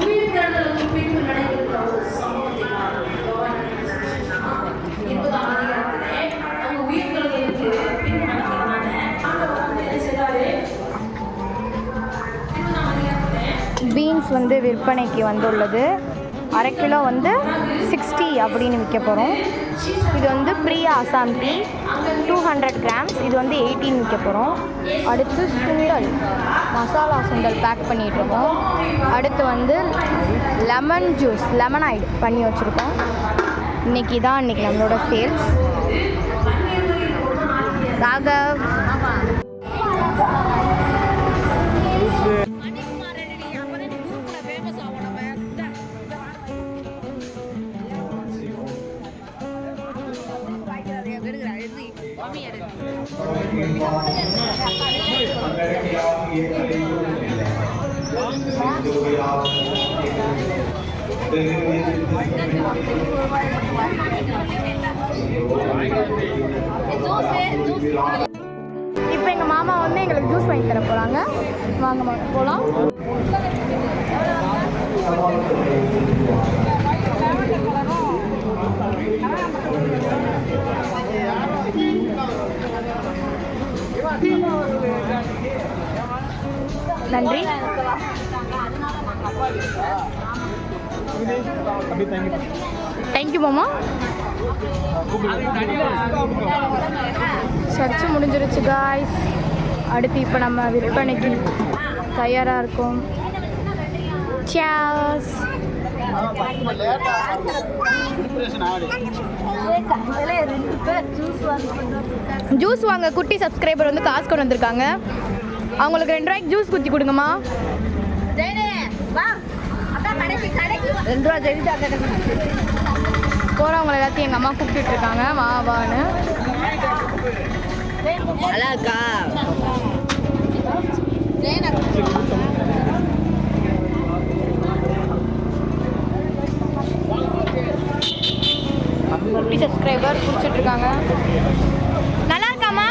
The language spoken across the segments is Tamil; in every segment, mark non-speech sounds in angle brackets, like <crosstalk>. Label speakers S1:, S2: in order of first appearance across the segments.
S1: உயிர்த்தெழுதலுக்கு பின்பு நடைபெற்ற ஒரு சம்பவத்தை அதிகாரத்திலே உயிர்த்தெழுதலுக்கு ஆண்டவர் வந்து என்ன
S2: பீன்ஸ் வந்து விற்பனைக்கு வந்துள்ளது. அரை கிலோ வந்து சிக்ஸ்டி அப்படின்னு விற்க போகிறோம் இது வந்து Priya Assam tea two hundred grams இது வந்து எயிட்டீன் விற்க போகிறோம் அடுத்து சுண்டல் மசாலா சுண்டல் பேக் பண்ணிகிட்ருக்கோம் அடுத்து வந்து லெமன் ஜூஸ் லெமன் லெமனைடு பண்ணி வச்சுருக்கோம். இன்றைக்கி தான் இன்றைக்கி நம்மளோட சேல்ஸ் ராகவ். இப்போ எங்கள் மாமா வந்து எங்களுக்கு ஜூஸ் வாங்கி தர போகிறாங்க. வாங்க வாங்க போகலாம். நன்றி. தேங்க்யூ மாமா. சர்ச்சு முடிஞ்சிருச்சு காய்ஸ் அடுத்து இப்போ நம்ம விற்பனைக்கு தயாராக இருக்கோம். சியாஸ் ஜூஸ் வாங்க குட்டி சப்ஸ்கிரைபர் வந்து காசு கொண்டு வந்திருக்காங்க. அவங்களுக்கு ரெண்டு ரூபாய்க்கு ஜூஸ் குத்தி கொடுங்கம்மா. ரெண்டு ரூபா எல்லாத்தையும் எங்கள் அம்மா கூப்பிட்டு இருக்காங்க. வா வான்னு.
S3: அழகா
S2: குட்டி இருக்காங்க நல்லா இருக்காமா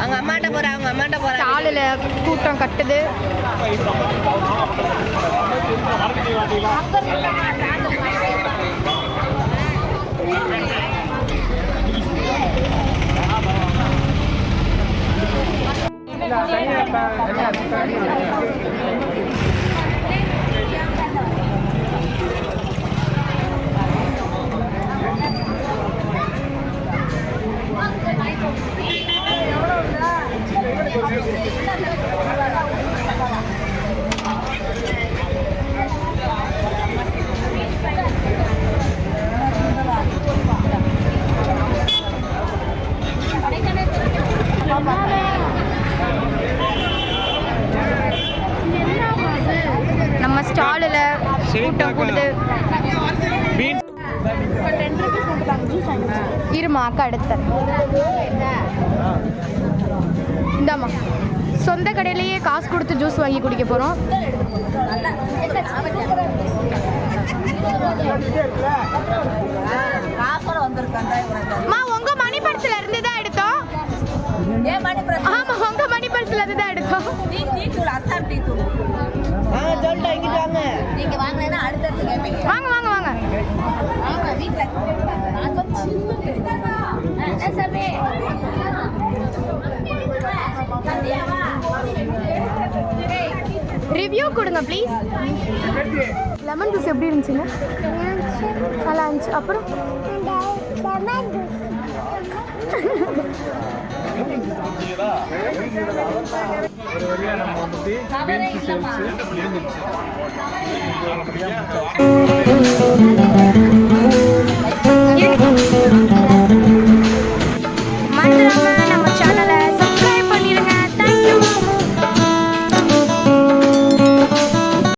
S3: அவங்க அம்மாட்ட போறா அவங்க அம்மாட்ட போறா.
S2: ஸ்டாலில் கூட்டம் கட்டுது. நம்ம கூட்டம் கூடுது இருமா அக்கா எடுத்தேன் இந்தாம்மா. சொந்த கடையிலேயே காசு கொடுத்து ஜூஸ் வாங்கி குடிக்க போகிறோம் உங்க மணி பர்ஸ்ல இருந்து தான் எடுத்தோம்.
S3: ஏன் மணி பிரஸ்
S2: ஆமா உங்க மணி பர்ஸ்ல இருந்து தான் எடுத்தோம்
S3: டீ தூள் அசாம் டீ தூள் வாங்க சொல்லிட்டு இங்கிட்டு வாங்க நீங்க வாங்கினா அடுத்தடுத்து கேட்பீங்க
S2: வாங்க வாங்க வாங்க
S3: வாங்க வீட்டில் நான் கொஞ்சம்
S2: ரிவ்யூ கொடுங்க ப்ளீஸ் லெமன் ஜூஸ் எப்படி இருந்துச்சுங்க? நல்லா இருந்துச்சு. அப்புறம்? <laughs>
S4: ஒரு வழியாக நம்ம வந்துட்டு பீன்ஸ் சேல்ஸ் முடிஞ்சிருச்சு